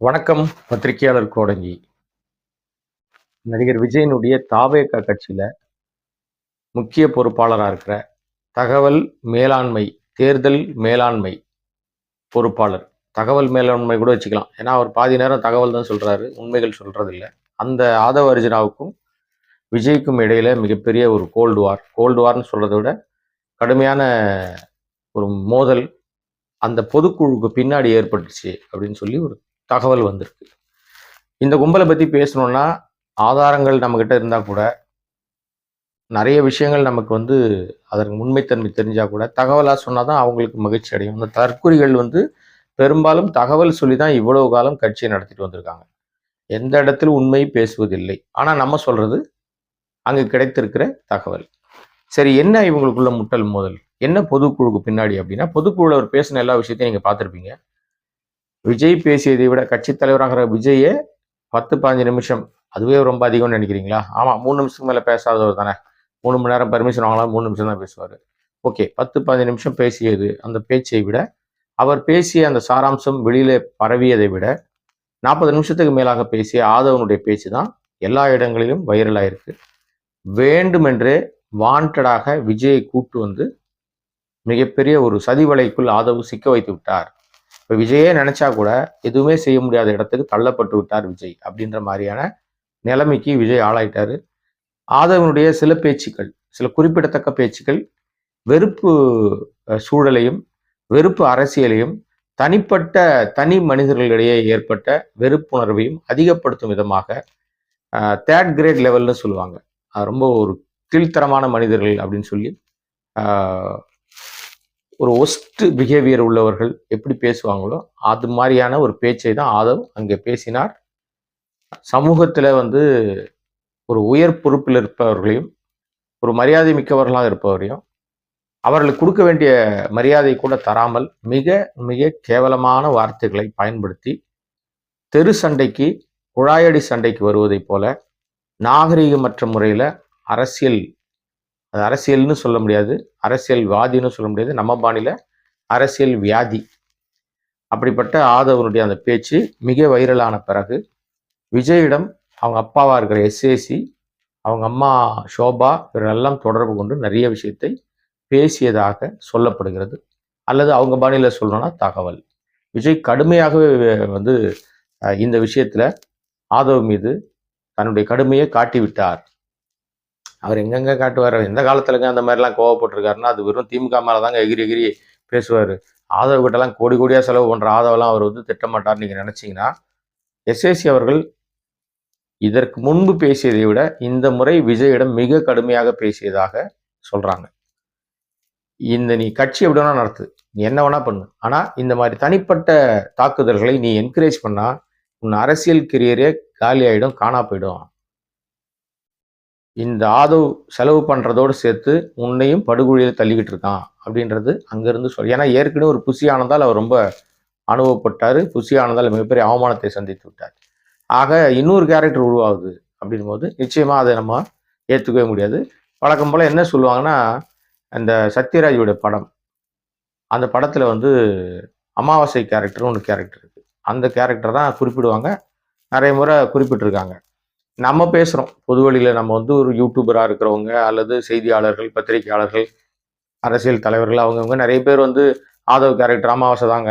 வணக்கம். பத்திரிகையாளர் கோடங்கி. நடிகர் விஜயனுடைய தாவேக கட்சியில் முக்கிய பொறுப்பாளராக இருக்கிற தகவல் மேலாண்மை தேர்தல் மேலாண்மை பொறுப்பாளர். தகவல் மேலாண்மை கூட வச்சுக்கலாம். ஏன்னா அவர் பாதி நேரம் தகவல் தான் சொல்கிறாரு உண்மைகள் சொல்கிறதில்ல அந்த ஆதவ அர்ஜுனாவுக்கும் விஜய்க்கும் இடையில மிகப்பெரிய ஒரு கோல்டு வார் கோல்டு வார்னு சொல்கிறத விட கடுமையான ஒரு மோதல் அந்த பொதுக்குழுக்கு பின்னாடி ஏற்பட்டுச்சு அப்படின்னு சொல்லி ஒரு தகவல் வந்திருக்கு. இந்த கும்பலை பற்றி பேசணும்னா ஆதாரங்கள் நம்மக்கிட்ட இருந்தால் கூட நிறைய விஷயங்கள் நமக்கு வந்து அதற்கு உண்மைத்தன்மை தெரிஞ்சால் கூட தகவலாக சொன்னால் தான் அவங்களுக்கு மகிழ்ச்சி அடையும். இந்த தற்குறிகள் வந்து பெரும்பாலும் தகவல் சொல்லி தான் இவ்வளவு காலம் கட்சியை நடத்திட்டு வந்திருக்காங்க. எந்த இடத்துல உண்மை பேசுவதில்லை. ஆனால் நம்ம சொல்கிறது அங்கே கிடைத்திருக்கிற தகவல். சரி என்ன இவங்களுக்குள்ள முட்டல் மோதல்? என்ன பொதுக்குழுக்கு பின்னாடி அப்படின்னா பொதுக்குழுவில் அவர் பேசின எல்லா விஷயத்தையும் நீங்கள் பார்த்துருப்பீங்க. விஜய் பேசியதை விட கட்சி தலைவராகிற விஜயே பத்து பதினஞ்சு நிமிஷம். அதுவே ரொம்ப அதிகம்னு நினைக்கிறீங்களா? ஆமாம் மூணு நிமிஷத்துக்கு மேலே பேசாதவர் தானே. மூணு மணி நேரம் பர்மிஷன் வாங்கலாம் மூணு நிமிஷம் தான் பேசுவார். ஓகே பத்து பதினஞ்சு நிமிஷம் பேசியது அந்த பேச்சை விட அவர் பேசிய அந்த சாராம்சம் வெளியில பரவியதை விட நாற்பது நிமிஷத்துக்கு மேலாக பேசிய ஆதவனுடைய பேச்சு தான் எல்லா இடங்களிலும் வைரலாயிருக்கு. வேண்டுமென்றே வாண்டடாக விஜயை கூட்டு வந்து மிகப்பெரிய ஒரு சதிவலைக்குள் ஆதவு சிக்க வைத்து விட்டார். இப்போ விஜயே நினச்சா கூட எதுவுமே செய்ய முடியாத இடத்துக்கு தள்ளப்பட்டு விட்டார் விஜய் அப்படின்ற மாதிரியான நிலைமைக்கு விஜய் ஆளாயிட்டாரு. ஆதவனுடைய சில பேச்சுக்கள் சில குறிப்பிடத்தக்க பேச்சுக்கள் வெறுப்பு சூழலையும் வெறுப்பு அரசியலையும் தனிப்பட்ட தனி மனிதர்களிடையே ஏற்பட்ட வெறுப்புணர்வையும் அதிகப்படுத்தும் விதமாக தேர்ட் கிரேட் லெவல்னு சொல்லுவாங்க. ரொம்ப ஒரு கீழ்த்தரமான மனிதர்கள் அப்படின்னு சொல்லி ஒரு ஒஸ்ட் பிஹேவியர் உள்ளவர்கள் எப்படி பேசுவாங்களோ அது மாதிரியான ஒரு பேச்சை தான் ஆதவ் அங்கே பேசினார். சமூகத்தில் வந்து ஒரு உயர் பொறுப்பில் இருப்பவர்களையும் ஒரு மரியாதை மிக்கவர்களாக இருப்பவரையும் அவர்களுக்கு கொடுக்க வேண்டிய மரியாதை கூட தராமல் மிக மிக கேவலமான வார்த்தைகளை பயன்படுத்தி தெரு சண்டைக்கு குழாயடி சண்டைக்கு வருவதைப் போல நாகரிகமற்ற முறையில் அரசியல் அது அரசியல்னு சொல்ல முடியாது. அரசியல்வாதின்னு சொல்ல முடியாது. நம்ம பாணியில் அரசியல் வியாதி. அப்படிப்பட்ட ஆதவனுடைய அந்த பேச்சு மிக வைரலான பிறகு விஜயிடம் அவங்க அப்பாவாக இருக்கிற எஸ்ஏசி அவங்க அம்மா ஷோபா இவரெல்லாம் தொடர்பு கொண்டு நிறைய விஷயத்தை பேசியதாக சொல்லப்படுகிறது. அல்லது அவங்க பாணியில் சொல்லணும்னா தகவல். விஜய் கடுமையாகவே வந்து இந்த விஷயத்தில் ஆதவ் மீது தன்னுடைய கடுமையை காட்டிவிட்டார். அவர் எங்கெங்க காட்டுவார்? எந்த காலத்துலங்க அந்த மாதிரிலாம் கோவப்பட்டிருக்காருன்னா அது வெறும் திமுக மேலே தாங்க எகிரி எகிரி பேசுவார். ஆதவ் கிட்டலாம் கோடி கோடியாக செலவு பண்ணுற ஆதவெல்லாம் அவர் வந்து திட்டமாட்டார் நீங்கள் நினச்சிங்கன்னா எஸ்ஏசி அவர்கள் இதற்கு முன்பு பேசியதை விட இந்த முறை விஜயிடம் மிக கடுமையாக பேசியதாக சொல்கிறாங்க இந்த நீ கட்சி எப்படி வேணா நடத்து. நீ என்ன வேணா பண்ணு. ஆனால் இந்த மாதிரி தனிப்பட்ட தாக்குதல்களை நீ என்கரேஜ் பண்ணால் உன் அரசியல் கெரியரே காலி காணா போயிடும். இந்த ஆதவ் செலவு பண்ணுறதோடு சேர்த்து உன்னையும் படுகொழியில் தள்ளிக்கிட்டு இருக்கான் அப்படின்றது அங்கேருந்து சொல் ஏன்னா ஏற்கனவே ஒரு புசியானதால் அவர் ரொம்ப அனுபவப்பட்டார். புசியானதால் மிகப்பெரிய அவமானத்தை சந்தித்து விட்டார். ஆக இன்னொரு கேரக்டர் உருவாகுது அப்படின் போது நிச்சயமாக அதை நம்ம ஏற்றுக்கவே முடியாது. வழக்கம் போல் என்ன சொல்லுவாங்கன்னா அந்த சத்யராஜோட படம். அந்த படத்தில் வந்து அமாவாசை கேரக்டர்னு ஒன்று கேரக்டர் இருக்குது அந்த கேரக்டர் தான் குறிப்பிடுவாங்க. நிறைய முறை குறிப்பிட்டிருக்காங்க. நம்ம பேசுகிறோம் பொது வழியில் நம்ம வந்து ஒரு யூடியூபராக இருக்கிறவங்க அல்லது செய்தியாளர்கள் பத்திரிகையாளர்கள் அரசியல் தலைவர்கள் அவங்கவுங்க நிறைய பேர் வந்து ஆதவ் கேரக்டர் அமாவாசை தாங்க.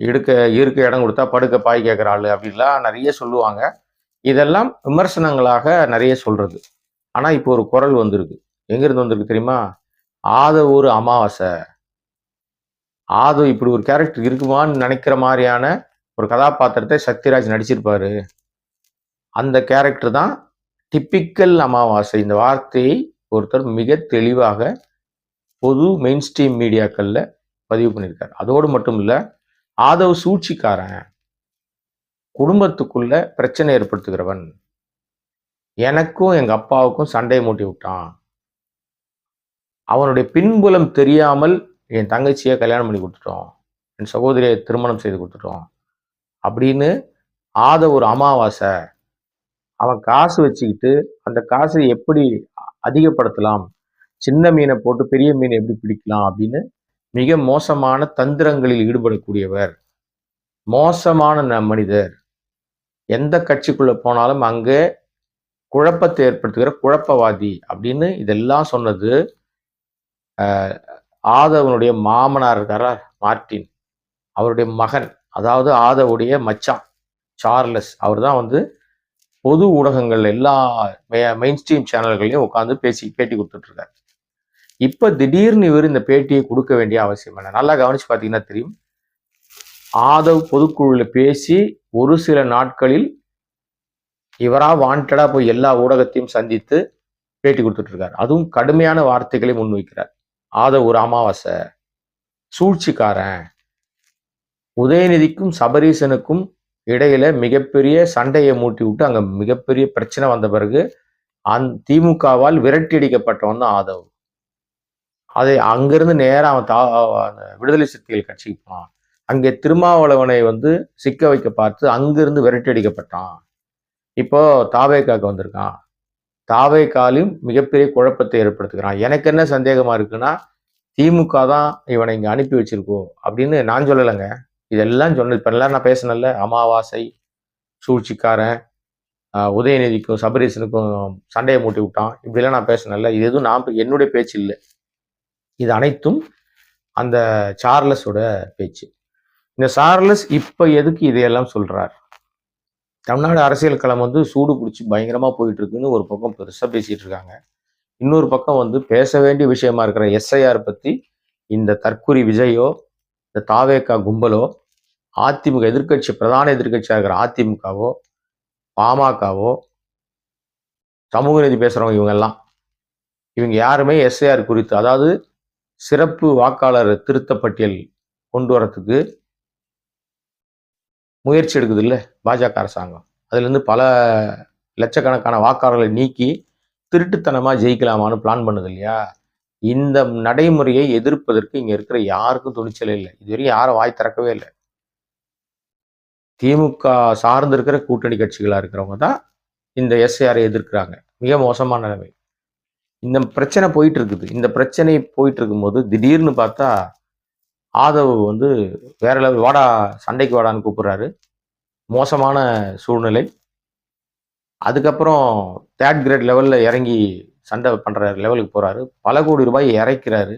இடுக்க இருக்க இடம் கொடுத்தா படுக்க பாய் கேட்குற ஆள் அப்படின்லாம் நிறைய சொல்லுவாங்க. இதெல்லாம் விமர்சனங்களாக நிறைய சொல்கிறது ஆனால் இப்போ ஒரு குரல் வந்திருக்கு. எங்கேருந்து வந்திருக்கு தெரியுமா? ஆதவ் ஒரு அமாவாசை. ஆதவ் இப்படி ஒரு கேரக்டர் இருக்குமான்னு நினைக்கிற மாதிரியான ஒரு கதாபாத்திரத்தை சத்யராஜ் நடிச்சிருப்பாரு. அந்த கேரக்டர் தான் டிப்பிக்கல் அமாவாசை. இந்த வார்த்தையை ஒருத்தர் மிக தெளிவாக பொது மெயின் ஸ்ட்ரீம் மீடியாக்களில் பதிவு பண்ணியிருக்காரு. அதோடு மட்டும் இல்லை ஆதவ சூழ்ச்சிக்காரன் குடும்பத்துக்குள்ள பிரச்சனை ஏற்படுத்துகிறவன் எனக்கும் எங்கள் அப்பாவுக்கும் சண்டையை மூட்டி விட்டான். அவனுடைய பின்புலம் தெரியாமல் என் தங்கச்சியை கல்யாணம் பண்ணி கொடுத்துட்டோம். என் சகோதரியை திருமணம் செய்து கொடுத்துட்டோம். அப்படின்னு ஆத ஒரு அமாவாசை அவன் காசு வச்சுக்கிட்டு அந்த காசை எப்படி அதிகப்படுத்தலாம்? சின்ன மீனை போட்டு பெரிய மீனை எப்படி பிடிக்கலாம் அப்படின்னு மிக மோசமான தந்திரங்களில் ஈடுபடக்கூடியவர். மோசமான மனிதர். எந்த கட்சிக்குள்ளே போனாலும் அங்கே குழப்பத்தை ஏற்படுத்துகிற குழப்பவாதி அப்படின்னு இதெல்லாம் சொன்னது ஆதவனுடைய மாமனார் இருக்காரா? மார்ட்டின். அவருடைய மகன். அதாவது ஆதவுடைய மச்சான். சார்லஸ். அவர் தான் வந்து பொது ஊடகங்கள் எல்லா மெயின் ஸ்ட்ரீம் சேனல்களையும் உட்காந்து பேசி பேட்டி கொடுத்துட்ருக்காரு. இப்போ இப்ப திடீர்னு இவர் இந்த பேட்டியை கொடுக்க வேண்டிய அவசியம் என்ன? நல்லா கவனிச்சு பார்த்தீங்கன்னா தெரியும். ஆதவ் பொதுக்குழுவில் பேசி ஒரு சில நாட்களில் இவரா வாண்டடா போய் எல்லா ஊடகத்தையும் சந்தித்து பேட்டி கொடுத்துட்ருக்காரு. அதுவும் கடுமையான வார்த்தைகளை முன்வைக்கிறார். ஆதவ் ஒரு அமாவாசை சூழ்ச்சிக்காரன் உதயநிதிக்கும் சபரீசனுக்கும் இடையில மிகப்பெரிய சண்டையை மூட்டி விட்டு அங்க மிகப்பெரிய பிரச்சனை வந்த பிறகு அந் திமுகவால் விரட்டி அடிக்கப்பட்டவன் தான் ஆதவ். அதை அங்கிருந்து நேரம் அவன் தா அந்த விடுதலை சிறுத்தைகள் கட்சிக்கு போனான். அங்கே திருமாவளவனை வந்து சிக்க வைக்க பார்த்து அங்கிருந்து விரட்டி அடிக்கப்பட்டான். இப்போ தாவேக்காக்கு வந்திருக்கான். தாவேக்காலையும் மிகப்பெரிய குழப்பத்தை ஏற்படுத்துகிறான். எனக்கு என்ன சந்தேகமா இருக்குன்னா திமுக தான் இவனை இங்கே அனுப்பி வச்சிருக்கோ அப்படின்னு நான் சொல்லலைங்க. இதெல்லாம் சொன்னது இப்போ எல்லாம் நான் பேசினல அமாவாசை சூழ்ச்சிக்காரன் உதயநிதிக்கும் சபரீசனுக்கும் சண்டையை மூட்டி விட்டான். இப்படிலாம் நான் பேசினல இது எதுவும் நான் என்னுடைய பேச்சு இல்லை. இது அனைத்தும் அந்த சார்லஸோட பேச்சு. இந்த சார்லஸ் இப்போ எதுக்கு இதையெல்லாம் சொல்கிறார் தமிழ்நாடு அரசியல் களம் வந்து சூடு பிடிச்சி பயங்கரமாக போயிட்டு இருக்குன்னு ஒரு பக்கம் பெருசாக பேசிகிட்டு இருக்காங்க. இன்னொரு பக்கம் வந்து பேச வேண்டிய விஷயமா இருக்கிற எஸ்ஐஆர் பற்றி இந்த தற்குறி விஜயோ இந்த தாவேக்கா கும்பலோ அதிமுக எதிர்க்கட்சி பிரதான எதிர்க்கட்சியாக இருக்கிற அதிமுகவோ பாமகவோ சமூக நீதி பேசுறவங்க இவங்க எல்லாம் இவங்க யாருமே எஸ்ஐஆர் குறித்து அதாவது சிறப்பு வாக்காளர் திருத்த பட்டியல் கொண்டு வரத்துக்கு முயற்சி எடுக்குது இல்லை பாஜக அரசாங்கம். அதுல இருந்து பல லட்சக்கணக்கான வாக்காளர்களை நீக்கி திருட்டுத்தனமா ஜெயிக்கலாமான்னு பிளான் பண்ணுது இல்லையா? இந்த நடைமுறையை எதிர்ப்பதற்கு இங்க இருக்கிற யாருக்கும் துணிச்சல் இல்லை. இதுவரையும் யாரும் வாய் திறக்கவே இல்லை. திமுக சார்ந்து இருக்கிற கூட்டணி கட்சிகளாக இருக்கிறவங்க தான் இந்த எஸ்ஐஆரை எதிர்க்கிறாங்க. மிக மோசமான நிலைமை. இந்த பிரச்சனை போயிட்டு இருக்குது. இந்த பிரச்சனை போயிட்டு இருக்கும்போது திடீர்னு பார்த்தா ஆதவ் வந்து வேற லெவல் வாடா சண்டைக்கு வாடான்னு கூப்பிடுறாரு. மோசமான சூழ்நிலை. அதுக்கப்புறம் தேர்ட் கிரேட் லெவலில் இறங்கி சண்டை பண்ற லெவலுக்கு போறாரு பல கோடி ரூபாய் இறைக்கிறாரு.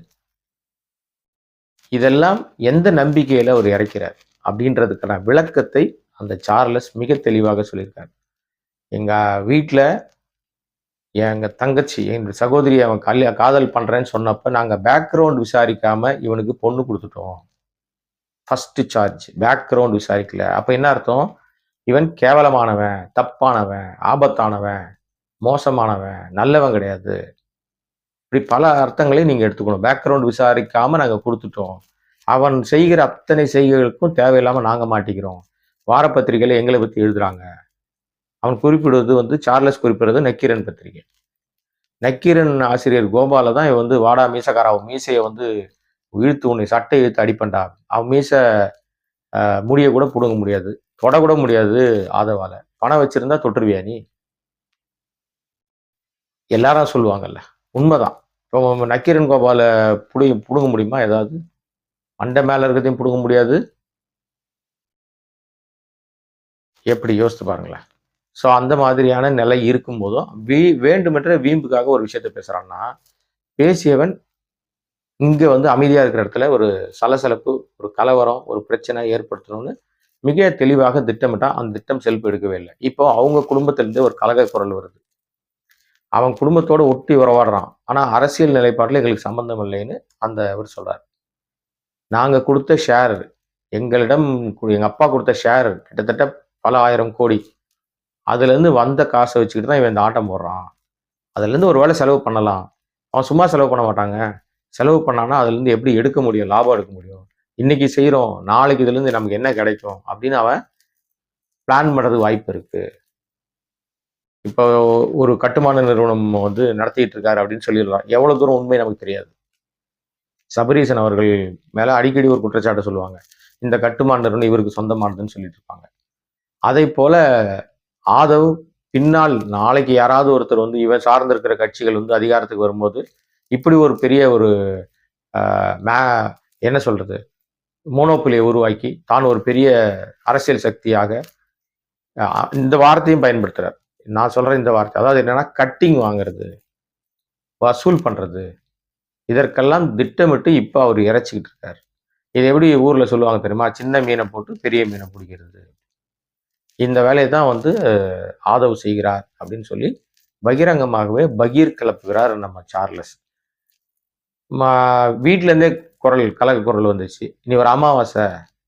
இதெல்லாம் எந்த நம்பிக்கையில அவர் இறைக்கிறார்? அப்படின்றதுக்கான விளக்கத்தை அந்த சார்லஸ் மிக தெளிவாக சொல்லியிருக்காரு. எங்க வீட்டில் எங்க தங்கச்சி எங்கள் சகோதரி அவன் கல்யா காதல் பண்றேன்னு சொன்னப்ப நாங்க பேக்ரவுண்ட் விசாரிக்காம இவனுக்கு பொண்ணு கொடுத்துட்டோம். ஃபர்ஸ்ட் சார்ஜ் பேக்ரவுண்ட் விசாரிக்கல. அப்ப என்ன அர்த்தம்? இவன் கேவலமானவன் தப்பானவன் ஆபத்தானவன் மோசமானவன் நல்லவன் கிடையாது. இப்படி பல அர்த்தங்களையும் நீங்கள் எடுத்துக்கணும். பேக்ரவுண்ட் விசாரிக்காமல் நாங்கள் கொடுத்துட்டோம். அவன் செய்கிற அத்தனை செய்கைகளுக்கும் தேவையில்லாமல் நாங்கள் மாட்டிக்கிறோம். வாரப்பத்திரிகையில் எங்களை பற்றி எழுதுகிறாங்க அவன் குறிப்பிடுவது வந்து சார்லஸ் குறிப்பிடுறது நக்கீரன் பத்திரிகை. நக்கீரன் ஆசிரியர் கோபால தான் இவன் வந்து வாடா மீசக்காரா அவன் மீசையை வந்து இழுத்து உன்னை சட்டை இழுத்து அடிப்பண்டா அவன் மீசை முடிய கூட பிடுங்க முடியாது. தொட கூட முடியாது ஆதவால. பணம் வச்சிருந்தா தொட்டுருவியா நீ? எல்லாரும் சொல்லுவாங்கல்ல. உண்மைதான். இப்போ நக்கீரன் கோபாலை புடி பிடுங்க முடியுமா? ஏதாவது? அண்டை மேலே இருக்கிறதையும் பிடுங்க முடியாது. எப்படி? யோசித்து பாருங்களேன். ஸோ அந்த மாதிரியான நிலை இருக்கும்போதும் வீ வேண்டுமென்ற வீம்புக்காக ஒரு விஷயத்த பேசுகிறான்னா பேசியவன் இங்கே வந்து அமைதியாக இருக்கிற இடத்துல ஒரு சலசலப்பு ஒரு கலவரம் ஒரு பிரச்சனை ஏற்படுத்தணும்னு மிக தெளிவாக திட்டமிட்டால் அந்த திட்டம் செல்ஃப் எடுக்கவே இல்லை. இப்போ அவங்க குடும்பத்திலேருந்து ஒரு கலக குரல் வருது. அவன் குடும்பத்தோடு ஒட்டி உறவாடுறான். ஆனால் அரசியல் நிலைப்பாட்டில் எங்களுக்கு சம்மந்தம் இல்லைன்னு அந்த அவர் சொல்கிறார் நாங்கள் கொடுத்த ஷேர் எங்களிடம் எங்கள் அப்பா கொடுத்த ஷேர் கிட்டத்தட்ட பல ஆயிரம் கோடி. அதுலேருந்து வந்த காசை வச்சுக்கிட்டு தான் இவன் இந்த ஆட்டம் போடுறான். அதுலேருந்து ஒரு வேளை செலவு பண்ணலாம். அவன் சும்மா செலவு பண்ண மாட்டாங்க. செலவு பண்ணான்னா அதுலேருந்து எப்படி எடுக்க முடியும்? லாபம் எடுக்க முடியும்? இன்னைக்கு செய்கிறோம் நாளைக்கு இதுலேருந்து நமக்கு என்ன கிடைக்கும்? அப்படின்னு அவன் பிளான் பண்ணுறதுக்கு வாய்ப்பு இருக்குது இப்போ ஒரு கட்டுமான நிறுவனம் வந்து நடத்திட்டு இருக்காரு அப்படின்னு சொல்லிடலாம். எவ்வளோ தூரம் உண்மை நமக்கு தெரியாது. சபரீசன் அவர்கள் மேலே அடிக்கடி ஒரு குற்றச்சாட்டு சொல்லுவாங்க. இந்த கட்டுமான நிறுவனம் இவருக்கு சொந்தமானதுன்னு சொல்லிட்டு இருப்பாங்க. அதே போல ஆதவ் பின்னால் நாளைக்கு யாராவது ஒருத்தர் வந்து இவன் சார்ந்திருக்கிற கட்சிகள் வந்து அதிகாரத்துக்கு வரும்போது இப்படி ஒரு பெரிய ஒரு மே என்ன சொல்றது மோனோப்புலியை உருவாக்கி தான் ஒரு பெரிய அரசியல் சக்தியாக இந்த வார்த்தையும் பயன்படுத்துறார். நான் சொல்கிற இந்த வார்த்தை. அதாவது என்னென்னா கட்டிங் வாங்குறது வசூல் பண்ணுறது இதற்கெல்லாம் திட்டமிட்டு இப்போ அவர் இறைச்சிக்கிட்டு இருக்கார். இது எப்படி ஊரில் சொல்லுவாங்க தெரியுமா? சின்ன மீனை போட்டு பெரிய மீனை பிடிக்கிறது. இந்த வேலையை தான் வந்து ஆதவு செய்கிறார் அப்படின்னு சொல்லி பகிரங்கமாகவே பகீர் கிளப்புகிறார் நம்ம சார்லஸ். வீட்டிலேருந்தே குரல் கலக குரல் வந்துச்சு. இனி ஒரு அமாவாசை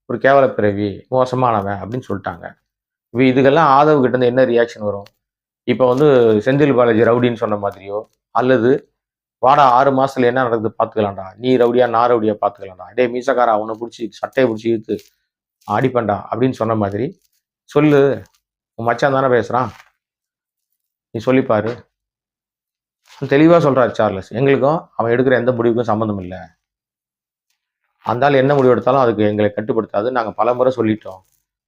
ஒரு கேவல பிறவி மோசமானவன் அப்படின்னு சொல்லிட்டாங்க. இதுக்கெல்லாம் ஆதவ் கிட்ட என்ன ரியாக்ஷன் வரும்? இப்போ வந்து செந்தில் பாலாஜி ரவுடின்னு சொன்ன மாதிரியோ அல்லது வாடா ஆறு மாசத்துல என்ன நடக்குது பார்த்துக்கலாம்டா. நீ ரவுடியா நான் ரவுடியா பாத்துக்கலாம்டா டே மீசக்காரா அவனை பிடிச்சி சட்டையை பிடிச்சி இழுத்து அடிப்பண்டா அப்படின்னு சொன்ன மாதிரி சொல்லு. உன் மச்சான் தானே பேசுறான். நீ சொல்லிப்பாரு தெளிவா சொல்றாரு சார்லஸ். எங்களுக்கும் அவன் எடுக்கிற எந்த முடிவுக்கும் சம்மந்தம் இல்லை. அந்த என்ன முடிவு எடுத்தாலும் அதுக்கு எங்களை கட்டுப்படுத்தாது நாங்கள் பல முறை சொல்லிட்டோம்.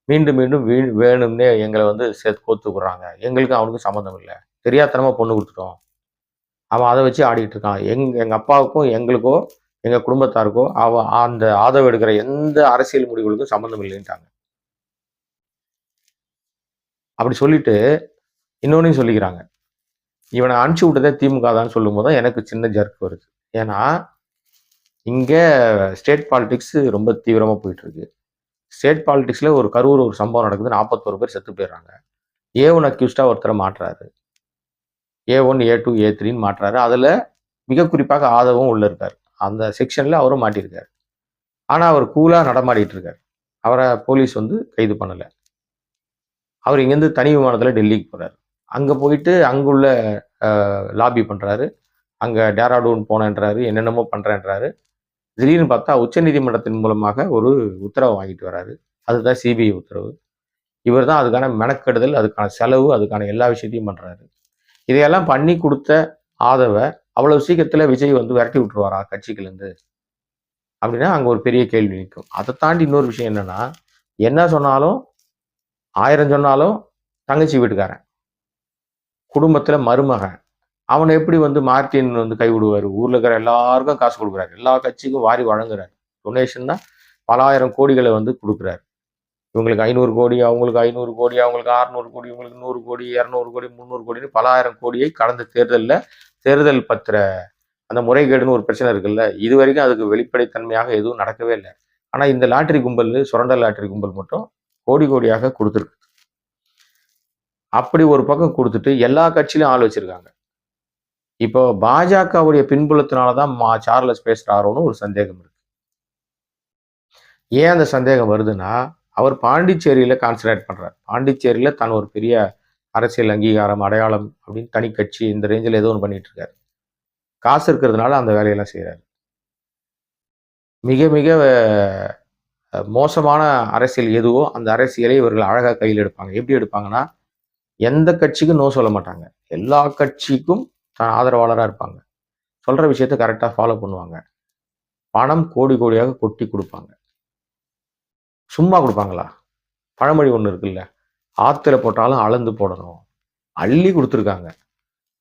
மீண்டும் மீண்டும் வீ வேணும்னே எங்களை வந்து சேர்த்து கோத்துக்குறாங்க எங்களுக்கும் அவனுக்கும் சம்மந்தம் இல்லை. தெரியாதனமாக பொண்ணு கொடுத்துட்டோம். அவன் அதை வச்சு ஆடிக்கிட்டு இருக்கான். எங் எங்கள் அப்பாவுக்கும் எங்களுக்கோ எங்கள் குடும்பத்தாருக்கோ அவன் அந்த ஆதரவு எடுக்கிற எந்த அரசியல் முடிவுகளுக்கும் சம்மந்தம் இல்லைன்ட்டாங்க. அப்படி சொல்லிட்டு இன்னொன்னையும் சொல்லிக்கிறாங்க. இவனை அனுப்பிச்சு விட்டதே திமுக தான் சொல்லும் போது எனக்கு சின்ன ஜர்க் வருது. ஏன்னா இங்கே ஸ்டேட் பாலிடிக்ஸ் ரொம்ப தீவிரமாக போயிட்டுருக்கு ஸ்டேட் பாலிடிக்ஸில் ஒரு கரூர் ஒரு சம்பவம் நடக்குது. நாற்பத்தோரு பேர் செத்து போயிடுறாங்க. ஏ ஒன் அக்யூஸ்டா ஒருத்தரை மாட்டுறாரு ஏ ஒன் ஏ டூ ஏ த்ரீன்னு மாட்டுறாரு அதில் மிக குறிப்பாக ஆதவும் உள்ளே இருக்கார். அந்த செக்ஷனில் அவரும் மாட்டியிருக்கார். ஆனால் அவர் கூலாக நடமாடிட்டு இருக்கார். அவரை போலீஸ் வந்து கைது பண்ணலை. அவர் இங்கேருந்து தனி விமானத்தில் டெல்லிக்கு போகிறார் அங்கே போயிட்டு அங்குள்ள லாபி பண்ணுறாரு அங்கே டேராடூன் போனேன்றாரு என்னென்னமோ பண்ணுறேன்றாரு திடீர்னு பார்த்தா உச்சநீதிமன்றத்தின் மூலமாக ஒரு உத்தரவை வாங்கிட்டு வராரு. அதுதான் சிபிஐ உத்தரவு. இவர் தான் அதுக்கான மெனக்கெடுதல் அதுக்கான செலவு அதுக்கான எல்லா விஷயத்தையும் பண்ணுறாரு இதையெல்லாம் பண்ணி கொடுத்த ஆதவ அவ்வளவு சீக்கிரத்தில் விஜய் வந்து விரட்டி விட்டுருவாரா கட்சிக்குலேருந்து? அப்படின்னா அங்கே ஒரு பெரிய கேள்வி நிற்கும். அதை தாண்டி இன்னொரு விஷயம் என்னன்னா என்ன சொன்னாலும் ஆயிரம் சொன்னாலும் தங்கச்சி வீட்டுக்காரன். குடும்பத்தில் மருமகன். அவனை எப்படி வந்து மார்ட்டின் வந்து கைவிடுவார்? ஊரில் இருக்கிற எல்லாருக்கும் காசு கொடுக்குறாரு. எல்லா கட்சிக்கும் வாரி வழங்குறாரு. டொனேஷன் தான் பலாயிரம் கோடிகளை வந்து கொடுக்குறாரு. இவங்களுக்கு ஐநூறு கோடி அவங்களுக்கு ஐநூறு கோடி அவங்களுக்கு அறுநூறு கோடி இவங்களுக்கு நூறு கோடி இரநூறு கோடி முந்நூறு கோடின்னு பலாயிரம் கோடியை கடந்த தேர்தலில் தேர்தல் பத்திர அந்த முறைகேடுன்னு ஒரு பிரச்சனை இருக்குல்ல இது வரைக்கும் அதுக்கு வெளிப்படைத்தன்மையாக எதுவும் நடக்கவே இல்லை. ஆனால் இந்த லாட்டரி கும்பல் சுரண்டல் லாட்டரி கும்பல் மட்டும் கோடி கோடியாக கொடுத்துருக்கு. அப்படி ஒரு பக்கம் கொடுத்துட்டு எல்லா கட்சியிலும் ஆள் வச்சிருக்காங்க. இப்போ பாஜகவுடைய பின்புலத்தினாலதான் மா சார்லஸ் பேசுறாரோன்னு ஒரு சந்தேகம் இருக்கு. ஏன் அந்த சந்தேகம் வருதுன்னா அவர் பாண்டிச்சேரியில கான்சன்ட்ரேட் பண்றார். பாண்டிச்சேரியில தான் ஒரு பெரிய அரசியல் அங்கீகாரம் அடையாளம் அப்படின்னு தனி கட்சி இந்த ரேஞ்சில் ஏதோ ஒன்று பண்ணிட்டு இருக்காரு. காசு இருக்கிறதுனால அந்த வேலையெல்லாம் செய்கிறாரு மிக மிக மோசமான அரசியல் எதுவோ அந்த அரசியலை இவர்கள் அழகாக கையில் எடுப்பாங்க. எப்படி எடுப்பாங்கன்னா எந்த கட்சிக்கும் நோ சொல்ல மாட்டாங்க. எல்லா கட்சிக்கும் ஆதரவாளராக இருப்பாங்க. சொல்ற விஷயத்த கரெக்டாக ஃபாலோ பண்ணுவாங்க. பணம் கோடி கோடியாக கொட்டி கொடுப்பாங்க. சும்மா கொடுப்பாங்களா? பழமொழி ஒன்று இருக்குல்ல. ஆற்றுல போட்டாலும் அளந்து போடணும். அள்ளி கொடுத்துருக்காங்க.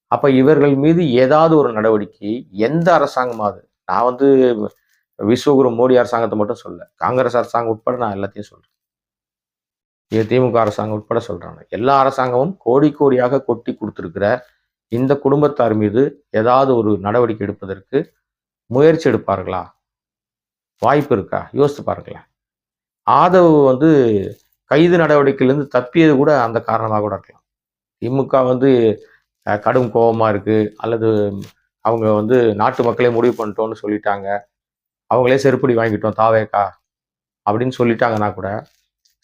அப்ப இவர்கள் மீது ஏதாவது ஒரு நடவடிக்கை எந்த அரசாங்கமாவது நான் வந்து விஸ்வகுரு மோடி அரசாங்கத்தை மட்டும் சொல்ல. காங்கிரஸ் அரசாங்கம் உட்பட நான் எல்லாத்தையும் சொல்றேன். இது திமுக அரசாங்கம் உட்பட சொல்றாங்க. எல்லா அரசாங்கமும் கோடி கோடியாக கொட்டி கொடுத்துருக்கிற இந்த குடும்பத்தார் மீது ஏதாவது ஒரு நடவடிக்கை எடுப்பதற்கு முயற்சி எடுப்பார்களா? வாய்ப்பு இருக்கா? யோசித்து பாருங்களேன். ஆதவ் வந்து கைது நடவடிக்கையிலேருந்து தப்பியது கூட அந்த காரணமாக கூட இருக்கலாம். திமுக வந்து கடும் கோபமாக இருக்குது அல்லது அவங்க வந்து நாட்டு மக்களே முடிவு பண்ணிட்டோம்னு சொல்லிட்டாங்க. அவங்களே செருப்படி வாங்கிட்டோம் தாவேக்கா அப்படின்னு சொல்லிட்டாங்கன்னா கூட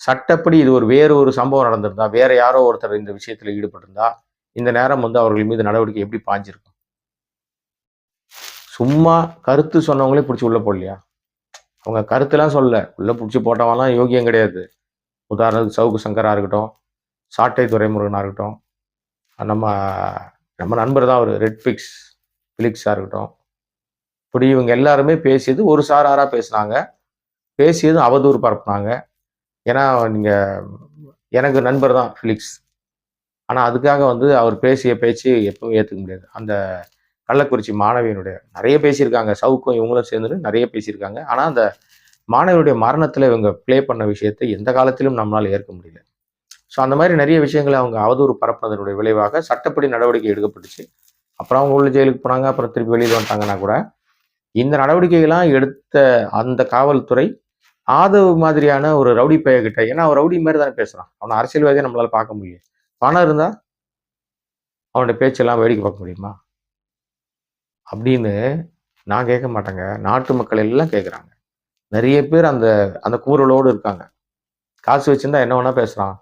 சட்டப்படி இது ஒரு வேறு ஒரு சம்பவம் நடந்திருந்தா வேற யாரோ ஒருத்தர் இந்த விஷயத்தில் ஈடுபட்டிருந்தா இந்த நேரம் வந்து அவர்கள் மீது நடவடிக்கை எப்படி பாஞ்சிருக்கும் சும்மா கருத்து சொன்னவங்களே பிடிச்சி உள்ள போடலையா? அவங்க கருத்துலாம் சொல்ல உள்ள பிடிச்சி போட்டவங்கலாம் யோகியம் கிடையாது. உதாரணத்துக்கு சவுக்கு சங்கரா இருக்கட்டும் சாட்டை துரைமுருகனா இருக்கட்டும் நம்ம நம்ம நண்பர் தான் அவர் ரெட் பிக்ஸ் பிலிக்ஸாக இருக்கட்டும். இப்படி இவங்க எல்லாருமே பேசியது ஒரு சாராராக பேசுனாங்க. பேசியதும் அவதூறு பரப்புனாங்க. ஏன்னா நீங்க எனக்கு நண்பர் தான் ஃபிலிக்ஸ் ஆனால் அதுக்காக வந்து அவர் பேசிய பேச்சு எப்பவும் ஏற்றுக்க முடியாது. அந்த கள்ளக்குறிச்சி மாணவியினுடைய நிறைய பேசியிருக்காங்க. சவுக்கும் இவங்களும் சேர்ந்துட்டு நிறைய பேசியிருக்காங்க. ஆனால் அந்த மாணவியுடைய மரணத்தில் இவங்க ப்ளே பண்ண விஷயத்தை எந்த காலத்திலும் நம்மளால் ஏற்க முடியல. ஸோ அந்த மாதிரி நிறைய விஷயங்களை அவங்க அவதூறு பரப்புனதனுடைய விளைவாக சட்டப்படி நடவடிக்கை எடுக்கப்பட்டுச்சு. அப்புறம் அவங்க உள்ள ஜெயிலுக்கு போனாங்க அப்புறம் திருப்பி வெளியில் வந்துட்டாங்கன்னா கூட இந்த நடவடிக்கைகள்லாம் எடுத்த அந்த காவல்துறை ஆதவ் மாதிரியான ஒரு ரவுடி பையகிட்ட ஏன்னா அவர் ரவுடி மாதிரி தானே பேசுகிறான் அவனை அரசியல்வாதியை நம்மளால் பார்க்க முடியும் பணம் இருந்தால் அவனுடைய பேச்செல்லாம் வேடிக்கை பார்க்க முடியுமா? அப்படின்னு நான் கேட்க மாட்டேங்க. நாட்டு மக்கள் எல்லாம் கேட்குறாங்க நிறைய பேர் அந்த அந்த கூறலோடு இருக்காங்க. காசு வச்சுருந்தா என்ன வேணால் பேசுகிறான்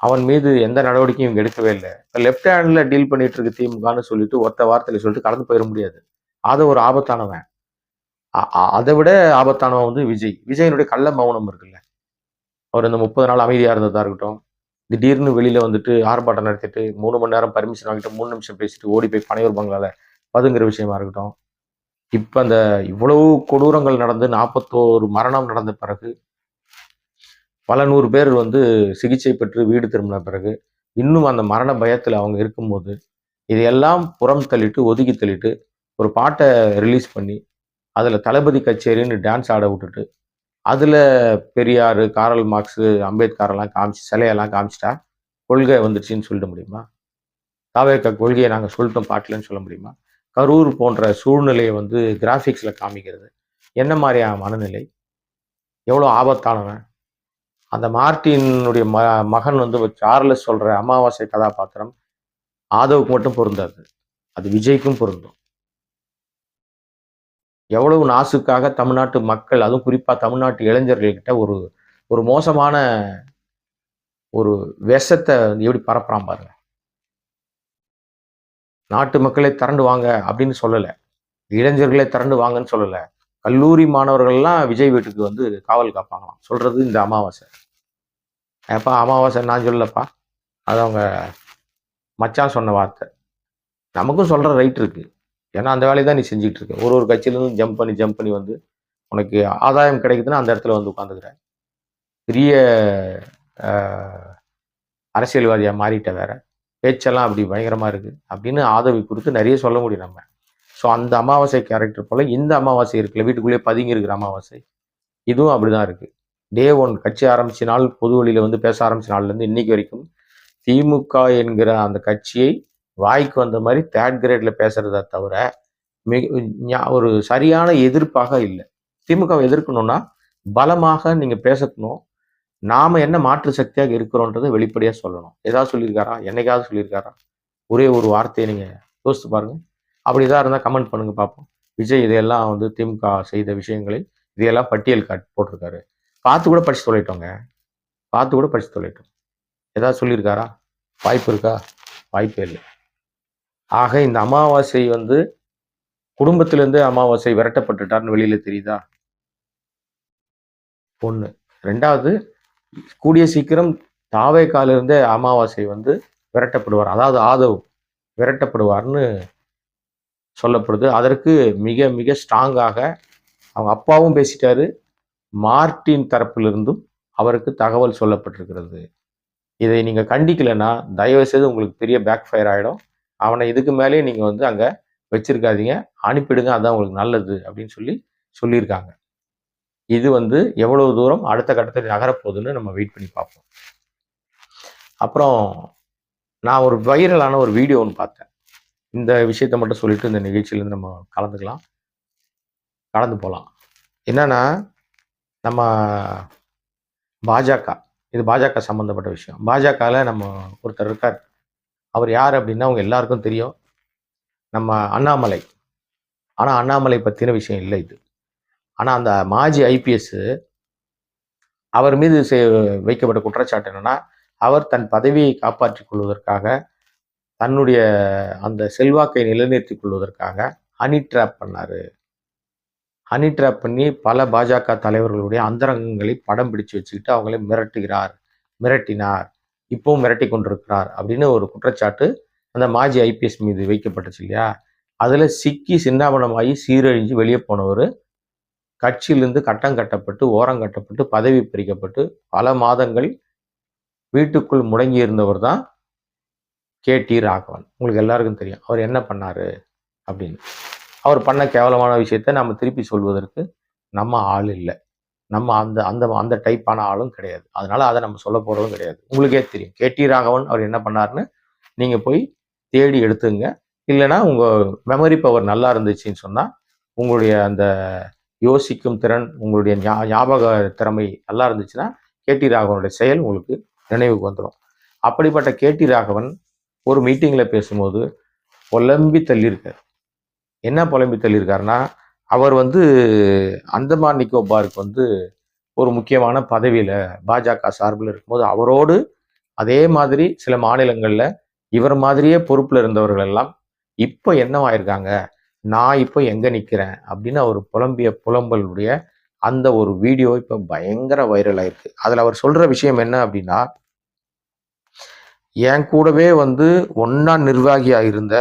அவன் மீது எந்த நடவடிக்கையும் இவங்க எடுக்கவே இல்லை. இப்போ லெஃப்ட் ஹேண்டில் டீல் பண்ணிட்டு இருக்கு திமுகன்னு சொல்லிட்டு ஒத்த வார்த்தையில் சொல்லிட்டு கடந்து போயிட முடியாது. அது ஒரு ஆபத்தானவன். அதை விட ஆபத்தானவன் வந்து விஜய். விஜயனுடைய கள்ள மௌனம் இருக்குல்ல. அவர் இந்த முப்பது நாள் அமைதியாக இருந்ததாக இருக்கட்டும் திடீர்னு வெளியில் வந்துட்டு ஆர்ப்பாட்டம் நடத்திட்டு மூணு மணி நேரம் பர்மிஷன் வாங்கிட்டு மூணு நிமிஷம் பேசிட்டு ஓடி போய் பனையூர் பங்களால பதுங்குற விஷயமா இருக்கட்டும். இப்போ அந்த இவ்வளவு கொடூரங்கள் நடந்து நாற்பத்தோரு மரணம் நடந்த பிறகு பல நூறு பேர் வந்து சிகிச்சை பெற்று வீடு திரும்பின பிறகு இன்னும் அந்த மரண பயத்தில் அவங்க இருக்கும்போது இதையெல்லாம் புறம் தள்ளிட்டு ஒதுக்கி தள்ளிட்டு ஒரு பாட்டை ரிலீஸ் பண்ணி அதில் தளபதி கச்சேரின்னு டான்ஸ் ஆட விட்டுட்டு அதில் பெரியார் காரல் மார்க்ஸு அம்பேத்கரெல்லாம் காமிச்சு சிலையெல்லாம் காமிச்சிட்டா கொள்கை வந்துருச்சுன்னு சொல்லிட முடியுமா? தாவேக்க கொள்கையை நாங்கள் சொல்லிட்டோம் பாட்டிலன்னு சொல்ல முடியுமா? கரூர் போன்ற சூழ்நிலையை வந்து கிராஃபிக்ஸில் காமிக்கிறது. என்ன மாதிரியான மனநிலை? எவ்வளோ ஆபத்தானவன்? அந்த மார்டினுடைய ம மகன் வந்து சார்லஸ் சொல்கிற அமாவாசை கதாபாத்திரம் ஆதவுக்கு மட்டும் பொருந்தாது. அது விஜய்க்கும் பொருந்தும். எவ்வளவு நாசுக்காக தமிழ்நாட்டு மக்கள் அதுவும் குறிப்பாக தமிழ்நாட்டு இளைஞர்கள்கிட்ட ஒரு ஒரு மோசமான ஒரு விஷத்தை வந்து எப்படி பரப்புறான் பாருங்க. நாட்டு மக்களை திரண்டு வாங்க அப்படின்னு சொல்லலை. இளைஞர்களை திரண்டு வாங்கன்னு சொல்லலை. கல்லூரி மாணவர்கள்லாம் விஜய் வீட்டுக்கு வந்து காவல் காப்பாங்களாம். சொல்றது இந்த அமாவாசை. ஏப்பா அமாவாசை நான் சொல்லப்பா அது அவங்க மச்சான் சொன்ன வார்த்தை. நமக்கும் சொல்ற ரைட் இருக்கு. ஏன்னா அந்த வேலையை தான் நீ செஞ்சுட்டு இருக்க ஒரு ஒரு கட்சியிலேருந்து ஜம்ப் பண்ணி ஜம்ப் பண்ணி வந்து உனக்கு ஆதாயம் கிடைக்குதுன்னா அந்த இடத்துல வந்து உட்காந்துக்கிற. பெரிய அரசியல்வாதியாக மாறிட்ட வேற. பேச்செல்லாம் அப்படி பயங்கரமாக இருக்குது அப்படின்னு ஆதவி குறித்து நிறைய சொல்ல முடியும் நம்ம. ஸோ அந்த அமாவாசை கேரக்டர் போல் இந்த அமாவாசை இருக்குல்ல. வீட்டுக்குள்ளேயே பதுங்கி இருக்கிற அமாவாசை. இதுவும் அப்படி தான் இருக்குது டே ஒன் கட்சி ஆரம்பிச்ச நாள் பொது வழியில் வந்து பேச ஆரம்பிச்ச நாள்லேருந்து இன்னைக்கு வரைக்கும் திமுக என்கிற அந்த கட்சியை வாய்க்கு வந்த மாதிரி தேர்ட் கிரேட்ல பேசுறதை தவிர மிக ஒரு சரியான எதிர்ப்பாக இல்லை. திமுகவை எதிர்க்கணும்னா பலமாக நீங்க பேசணும். நாம என்ன மாற்று சக்தியாக இருக்கிறோன்றதை வெளிப்படையா சொல்லணும். ஏதாவது சொல்லியிருக்காரா? என்னைக்காவது சொல்லியிருக்காரா? ஒரே ஒரு வார்த்தையை நீங்க யோசித்து பாருங்க. அப்படி இதாக இருந்தால் கமெண்ட் பண்ணுங்க பார்ப்போம். விஜய் இதையெல்லாம் வந்து திமுக செய்த விஷயங்களை இதையெல்லாம் பட்டியல் காட் போட்டிருக்காரு. பார்த்து கூட படிச்சு தொலைட்டோங்க. பார்த்து கூட படிச்சு தொலைட்டோம். ஏதாவது சொல்லியிருக்காரா? வாய்ப்பு இருக்கா? வாய்ப்பே இல்லை. ஆக இந்த அமாவாசை வந்து குடும்பத்திலேருந்து அமாவாசை விரட்டப்பட்டுட்டார்னு வெளியில தெரியுதா? ஒன்று ரெண்டாவது கூடிய சீக்கிரம் தாவே காலிருந்தே அமாவாசை வந்து விரட்டப்படுவார். அதாவது ஆதவ் விரட்டப்படுவார்னு சொல்லப்படுது. அதற்கு மிக மிக ஸ்ட்ராங்காக அவங்க அப்பாவும் பேசிட்டாரு. மார்ட்டின் தரப்பிலிருந்தும் அவருக்கு தகவல் சொல்லப்பட்டிருக்கிறது. இதை நீங்கள் கண்டிக்கலைன்னா தயவு செய்து உங்களுக்கு பெரிய பேக் ஃபயர் ஆகிடும் அவனை இதுக்கு மேலேயே நீங்கள் வந்து அங்கே வச்சிருக்காதீங்க. அனுப்பிடுங்க அதான் உங்களுக்கு நல்லது அப்படின்னு சொல்லி சொல்லியிருக்காங்க. இது வந்து எவ்வளவு தூரம் அடுத்த கட்டத்தில் நகரப்போகுதுன்னு நம்ம வெயிட் பண்ணி பார்ப்போம். அப்புறம் நான் ஒரு வைரலான ஒரு வீடியோ ஒன்று பார்த்தேன். இந்த விஷயத்த மட்டும் சொல்லிட்டு இந்த நிகழ்ச்சியிலேருந்து நம்ம கலந்துக்கலாம். கலந்து போகலாம் என்னன்னா நம்ம பாஜக இது பாஜக சம்மந்தப்பட்ட விஷயம். பாஜகவில் நம்ம ஒருத்தர் இருக்கார். அவர் யார் அப்படின்னா அவங்க எல்லாருக்கும் தெரியும். நம்ம அண்ணாமலை. ஆனால் அண்ணாமலை பற்றின விஷயம் இல்லை இது. ஆனால் அந்த மாஜி ஐபிஎஸ் அவர் மீது வைக்கப்பட்ட குற்றச்சாட்டு என்னென்னா அவர் தன் பதவியை காப்பாற்றிக் கொள்வதற்காக தன்னுடைய அந்த செல்வாக்கை நிலைநிறுத்திக் கொள்வதற்காக ஹனி ட்ராப் பண்ணார். ஹனி ட்ராப் பண்ணி பல பாஜக தலைவர்களுடைய அந்தரங்கங்களை படம் பிடிச்சு வச்சுக்கிட்டு அவங்களை மிரட்டுகிறார் மிரட்டினார். இப்பவும் மிரட்டி கொண்டிருக்கிறார் அப்படின்னு ஒரு குற்றச்சாட்டு அந்த மாஜி ஐபிஎஸ் மீது வைக்கப்பட்டுச்சு இல்லையா? அதில் சிக்கி சின்னாபனமாகி சீரழிஞ்சு வெளியே போனவர் கட்சியிலிருந்து கட்டம் கட்டப்பட்டு ஓரம் கட்டப்பட்டு பதவி பிரிக்கப்பட்டு பல மாதங்கள் வீட்டுக்குள் முடங்கி இருந்தவர் தான் கே டி ராகவன். உங்களுக்கு எல்லாருக்கும் தெரியும். அவர் என்ன பண்ணார் அப்படின்னு. அவர் பண்ண கேவலமான விஷயத்தை நம்ம திருப்பி சொல்வதற்கு நம்ம ஆள் இல்லை. நம்ம அந்த அந்த அந்த டைப்பான ஆளும் கிடையாது. அதனால அதை நம்ம சொல்ல போறதும் கிடையாது. உங்களுக்கே தெரியும். கேடி ராகவன் அவர் என்ன பண்ணாருன்னு நீங்க போய் தேடி எடுத்துங்க. இல்லைன்னா உங்க மெமரி பவர் நல்லா இருந்துச்சுன்னு சொன்னா உங்களுடைய அந்த யோசிக்கும் திறன் உங்களுடைய ஞா- ஞாபக திறமை நல்லா இருந்துச்சுன்னா கேடி ராகவனுடைய செயல் உங்களுக்கு நினைவுக்கு வந்துடும் அப்படிப்பட்ட கேடி ராகவன் ஒரு மீட்டிங்கில் பேசும்போது புலம்பி தள்ளியிருக்கார். என்ன புலம்பி தள்ளியிருக்காருன்னா அவர் வந்து அந்தமான் நிக்கோபாருக்கு வந்து ஒரு முக்கியமான பதவியில் பாஜக சார்பில் இருக்கும்போது அவரோடு அதே மாதிரி சில மாநிலங்களில் இவர் மாதிரியே பொறுப்பில் இருந்தவர்கள் எல்லாம் இப்போ என்னவாயிருக்காங்க? நான் இப்போ எங்கே நிற்கிறேன் அப்படின்னு அவர் புலம்பிய புலம்பலுடைய அந்த ஒரு வீடியோ இப்போ பயங்கர வைரல் ஆயிருக்கு. அதில் அவர் சொல்கிற விஷயம் என்ன அப்படின்னா என் கூடவே வந்து ஒன்னா நிர்வாகியாக இருந்த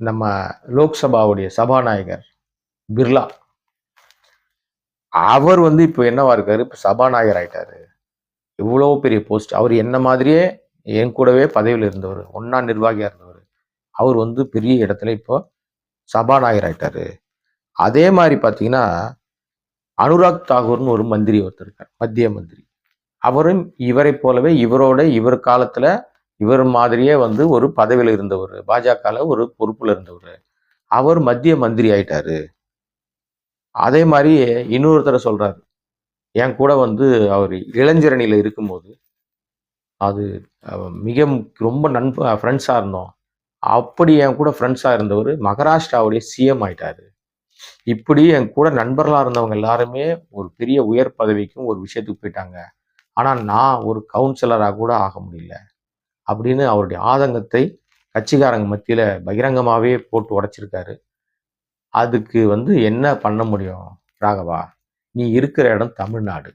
நம்ம லோக்சபாவுடைய சபாநாயகர் பிர்லா. அவர் வந்து இப்போ என்னவா இருக்காரு? இப்போ சபாநாயகர் ஆயிட்டாரு. இவ்வளோ பெரிய போஸ்ட் அவர் என்ன மாதிரியே என் கூடவே பதவியில் இருந்தவர் ஒன்னா நிர்வாகியா இருந்தவர். அவர் வந்து பெரிய இடத்துல இப்போ சபாநாயகர் ஆயிட்டாரு. அதே மாதிரி பார்த்தீங்கன்னா அனுராக் தாகூர்னு ஒரு மந்திரி ஒருத்தர் இருக்கார் மத்திய மந்திரி. அவரும் இவரை போலவே இவரோட இவர் காலத்தில் இவர் மாதிரியே வந்து ஒரு பதவியில் இருந்தவர். பாஜகவில் ஒரு பொறுப்பில் இருந்தவர். அவர் மத்திய மந்திரி ஆயிட்டாரு. அதே மாதிரி இன்னொருத்தரை சொல்றாரு. என் கூட வந்து அவர் இளைஞரணியில் இருக்கும்போது அது மிக ரொம்ப நண்ப ஃப்ரெண்ட்ஸாக இருந்தோம். அப்படி என் கூட ஃப்ரெண்ட்ஸாக இருந்தவர் மகாராஷ்டிராவுடைய சிஎம் ஆயிட்டாரு. இப்படி என் கூட நண்பர்களாக இருந்தவங்க எல்லாருமே ஒரு பெரிய உயர் பதவிக்கும் ஒரு விஷயத்துக்கு போயிட்டாங்க. ஆனால் நான் ஒரு கவுன்சிலராக கூட ஆக முடியல. அப்படின்னு அவருடைய ஆதங்கத்தை கட்சிக்காரங்க மத்தியில் பகிரங்கமாகவே போட்டு உடைச்சிருக்காரு. அதுக்கு வந்து என்ன பண்ண முடியும் ராகவா? நீ இருக்கிற இடம் தமிழ்நாடு.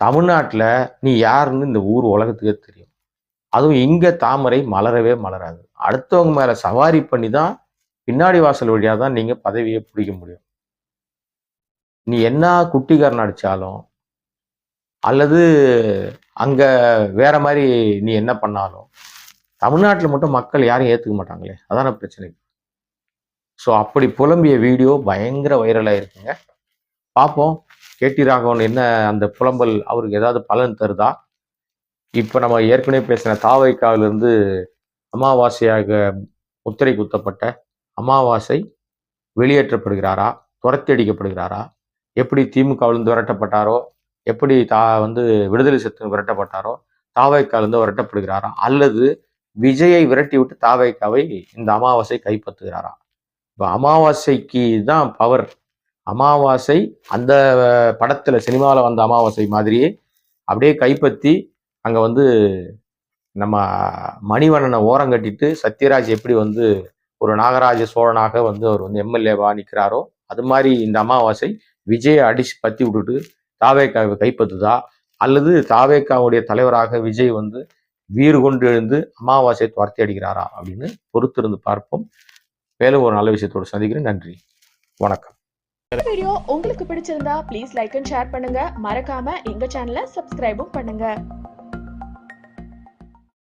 தமிழ்நாட்டில் நீ யாருன்னு இந்த ஊர் உலகத்துக்கே தெரியும். அதுவும் இங்கே தாமரை மலரவே மலராது. அடுத்தவங்க மேலே சவாரி பண்ணி தான் பின்னாடி வாசல் வழியாக தான் நீங்கள் பதவியை பிடிக்க முடியும். நீ என்ன குட்டிக்காரன் அடித்தாலும் அல்லது அங்கே வேற மாதிரி நீ என்ன பண்ணாலும் தமிழ்நாட்டில் மட்டும் மக்கள் யாரும் ஏற்றுக்க மாட்டாங்களே. அதான பிரச்சனை. ஸோ அப்படி புலம்பிய வீடியோ பயங்கர வைரலாக இருக்குங்க பார்ப்போம் கேடி ராகவன் என்ன அந்த புலம்பல் அவருக்கு ஏதாவது பலன் தருதா? இப்போ நம்ம ஏற்கனவே பேசின தாவைக்காவிலிருந்து அமாவாசையாக முத்திரை குத்தப்பட்ட அமாவாசை வெளியேற்றப்படுகிறாரா? துரத்தி அடிக்கப்படுகிறாரா? எப்படி திமுகவிலிருந்து விரட்டப்பட்டாரோ? எப்படி தா வந்து விடுதலை சத்து விரட்டப்பட்டாரோ தாவைக்காவிலிருந்து விரட்டப்படுகிறாரா? அல்லது விஜயை விரட்டி விட்டு தாவைக்காவை இந்த அமாவாசை கைப்பற்றுகிறாரா? இப்போ அமாவாசைக்கு தான் பவர் அமாவாசை அந்த படத்தில் சினிமாவில் வந்த அமாவாசை மாதிரியே அப்படியே கைப்பற்றி அங்கே வந்து நம்ம மணிவண்ணனை ஓரம் கட்டிட்டு சத்யராஜ் எப்படி வந்து ஒரு நாகராஜ சோழனாக வந்து அவர் வந்து எம்எல்ஏவா நிற்கிறாரோ அது மாதிரி இந்த அமாவாசை விஜயை அடிச்சு பற்றி விட்டுட்டு தாவேக்காவை கைப்பற்றுதா? அல்லது தாவேக்காவுடைய தலைவராக விஜய் வந்து வீறு கொண்டு எழுந்து அமாவாசையை துரத்தி அடிக்கிறாரா அப்படின்னு பொறுத்திருந்து பார்ப்போம். மேலும் ஒரு நல்ல விஷயத்தோடு சந்திக்கிறேன். நன்றி. வணக்கம். வீடியோ உங்களுக்கு பிடிச்சிருந்தா ப்ளீஸ் லைக் அண்ட் ஷேர் பண்ணுங்க. மறக்காம எங்க சேனலை சப்ஸ்கிரைபும் பண்ணுங்க.